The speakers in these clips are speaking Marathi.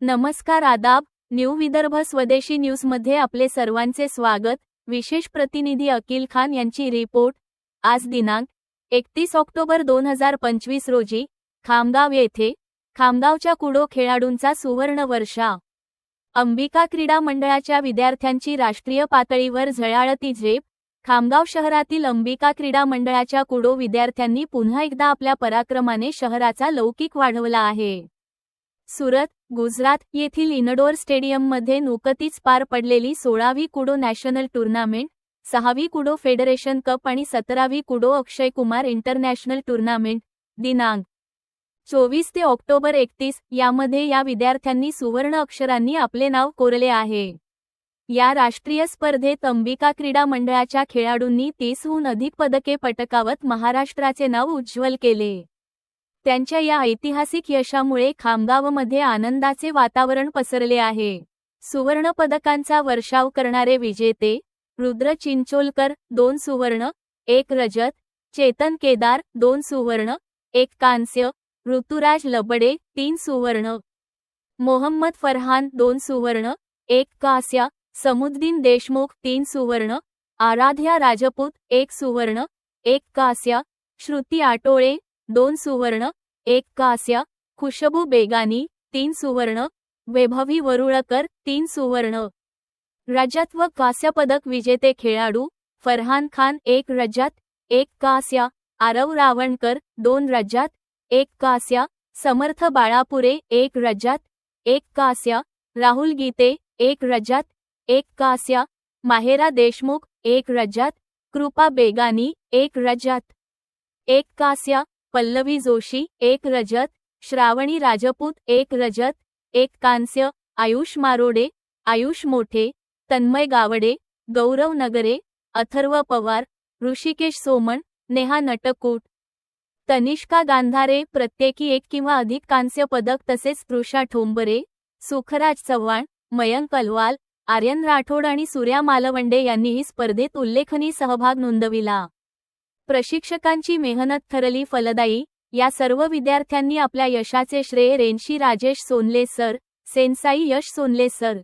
नमस्कार आदाब न्यू विदर्भ स्वदेशी न्यूजमध्ये आपले सर्वांचे स्वागत. विशेष प्रतिनिधी अकिल खान यांची रिपोर्ट. आज दिनांक एकतीस ऑक्टोबर दोन हजार पंचवीस रोजी खामगाव येथे खामगावच्या कुडो खेळाडूंचा सुवर्ण वर्षा अंबिका क्रीडा मंडळाच्या विद्यार्थ्यांची राष्ट्रीय पातळीवर झळाळती झेप खामगाव शहरातील अंबिका क्रीडा मंडळाच्या कुडो विद्यार्थ्यांनी पुन्हा एकदा आपल्या पराक्रमाने शहराचा लौकिक वाढवला आहे. सुरत गुजरात येथील इनडोअर स्टेडियममध्ये नुकतीच पार पडलेली सोळावी कुडो नॅशनल टुर्नामेंट सहावी कुडो फेडरेशन कप आणि सतरावी Kudo Akshay Kumar international tournament दिनांक चोवीस ते ऑक्टोबर एकतीस यामध्ये या विद्यार्थ्यांनी सुवर्ण अक्षरांनी आपले नाव कोरले आहे. या राष्ट्रीय स्पर्धेत अंबिका क्रीडा मंडळाच्या खेळाडूंनी तीसहून अधिक पदके पटकावत महाराष्ट्राचे नाव उज्ज्वल केले. त्यांच्या या ऐतिहासिक यशामुळे खामगावमध्ये आनंदाचे वातावरण पसरले आहे. सुवर्ण पदकांचा वर्षाव करणारे विजेते रुद्र चिंचोलकर दोन सुवर्ण एक रजत चेतन केदार दोन सुवर्ण एक कांस्य ऋतुराज लबडे तीन सुवर्ण. मोहम्मद फरहान दोन सुवर्ण. एक कास्या. समुद्दीन देशमुख तीन सुवर्ण. आराध्या राजपूत एक सुवर्ण. एक कास्या. श्रुती आटोळे दोन सुवर्ण. एक कास्या. खुशबू बेगानी तीन सुवर्ण. वैभवी वरुळकर तीन सुवर्ण. रजत व कांस्यपदक विजेते खेळाडू फरहान खान एक रजत. एक कास्या. आरव रावणकर दोन रजत. एक कांस्य समर्थ बाळापुरे एक रजत एक कांस्य राहुल गीते एक रजत एक कांस्य माहेरा देशमुख एक रजत कृपा बेगानी एक रजत. एक कांस्य पल्लवी जोशी एक रजत श्रावणी राजपूत एक रजत एक कांस्य आयुष मारोडे आयुष मोठे तन्मय गावडे गौरव नगरे अथर्व पवार ऋषिकेश सोमण नेहा नटकूट. तनिष्का गांधारे प्रत्येकी एक किंवा अधिक कांस्य पदक तसेच स्पृशा ठोंबरे सुखराज चव्हाण मयंक अलवाल आर्यन राठोड आणि सूर्या मालवंडे यांनीही स्पर्धेत उल्लेखनीय सहभाग नोंदविला. प्रशिक्षकांची मेहनत ठरली फलदायी या सर्व विद्यार्थ्यांनी आपल्या यशाचे श्रेय renshi Rajesh Sonle sir sensei Yash Sonle sir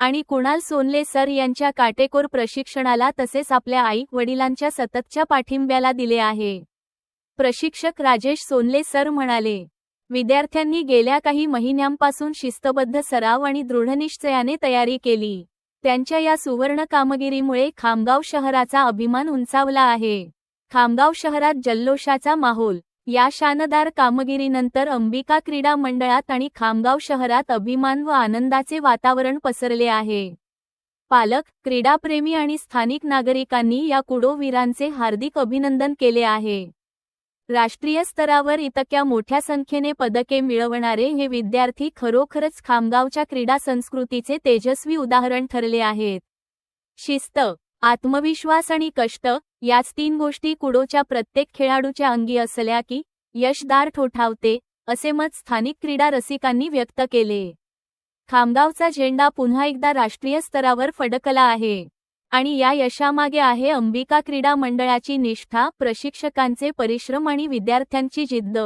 आणि कुणाल सोनले सर यांच्या काटेकोर प्रशिक्षणाला तसेच आपल्या आई वडिलांच्या सततच्या पाठिंब्याला दिले आहे. प्रशिक्षक राजेश सोनले सर म्हणाले विद्यार्थ्यांनी गेल्या काही महिन्यांपासून शिस्तबद्ध सराव आणि दृढनिश्चयाने तयारी केली. त्यांच्या या सुवर्ण कामगिरीमुळे खामगाव शहराचा अभिमान उंचावला आहे. खामगाव शहरात जल्लोषाचा माहोल या शानदार कामगिरीनंतर अंबिका क्रीडा मंडळात आणि खामगाव शहरात अभिमान व आनंदाचे वातावरण पसरले आहे. पालक क्रीडाप्रेमी आणि स्थानिक नागरिकांनी या कुडोवीरांचे हार्दिक अभिनंदन केले आहे. राष्ट्रीय स्तरावर इतक्या मोठ्या संख्येने पदके मिळवणारे हे विद्यार्थी खरोखरच खामगावच्या क्रीडा संस्कृतीचे तेजस्वी उदाहरण ठरले आहेत. शिस्त आत्मविश्वास आणि कष्ट याच तीन गोष्टी कुडोच्या प्रत्येक खेळाडूच्या अंगी असल्या की यशदार ठोठावते असे मत स्थानिक क्रीडा रसिकांनी व्यक्त केले. खामगावचा झेंडा पुन्हा एकदा राष्ट्रीय स्तरावर फडकला आहे. आणि या यशामागे आहे अंबिका क्रीडा मंडळाची निष्ठा प्रशिक्षकांचे परिश्रम आणि विद्यार्थ्यांची जिद्द.